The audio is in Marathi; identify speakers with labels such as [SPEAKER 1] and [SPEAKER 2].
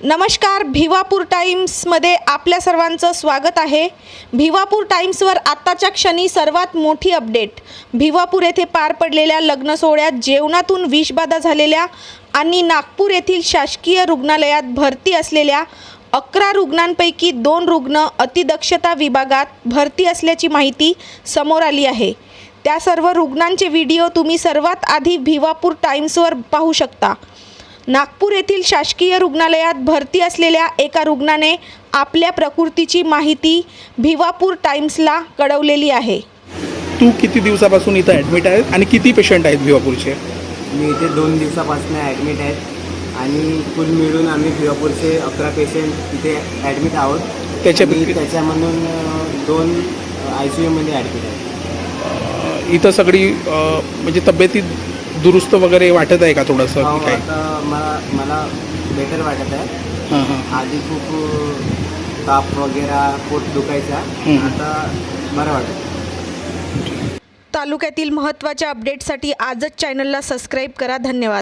[SPEAKER 1] नमस्कार भिवापूर टाईम्समध्ये आपल्या सर्वांचं स्वागत आहे. भिवापूर टाईम्सवर आत्ताच्या क्षणी सर्वात मोठी अपडेट. भिवापूर येथे पार पडलेल्या लग्न सोहळ्यात जेवणातून विषबाधा झालेल्या आणि नागपूर येथील शासकीय रुग्णालयात भरती असलेल्या अकरा रुग्णांपैकी दोन रुग्ण अतिदक्षता विभागात भरती असल्याची माहिती समोर आली आहे. त्या सर्व रुग्णांचे व्हिडिओ तुम्ही सर्वात आधी भिवापूर टाईम्सवर पाहू शकता. नागपूर येथील शासकीय रुग्णालयात भरती असलेल्या एका रुग्णाने आपल्या प्रकृतीची माहिती भिवापूर टाइम्सला कळवलेली आहे.
[SPEAKER 2] तू किती दिवसापासून इथं ॲडमिट आहेत आणि किती पेशंट आहेत भिवापूरचे?
[SPEAKER 3] मी इथे दोन दिवसापासून ॲडमिट आहेत आणि कुल मिळून आम्ही भिवापूरचे अकरा पेशंट इथे ॲडमिट आहोत. आणि त्याच्यामधून दोन आय सी यूमध्ये ॲडमिट आहेत
[SPEAKER 2] इथं सगळी अं, म्हणजे तब्येती दुरुस्त वगैरे वाटत आहे का थोडंसं
[SPEAKER 3] हो,
[SPEAKER 2] की काय
[SPEAKER 3] आता मला मला बेटर वाटत आहे.
[SPEAKER 2] हां हां.
[SPEAKER 3] आधी खूप अ, ताप वगैरे पोट दुखायचा.
[SPEAKER 2] हम्म.
[SPEAKER 3] आता बरं वाटत
[SPEAKER 1] तालुक्यातील महत्त्वाच्या अपडेटसाठी आजच चॅनलला सबस्क्राईब करा. धन्यवाद.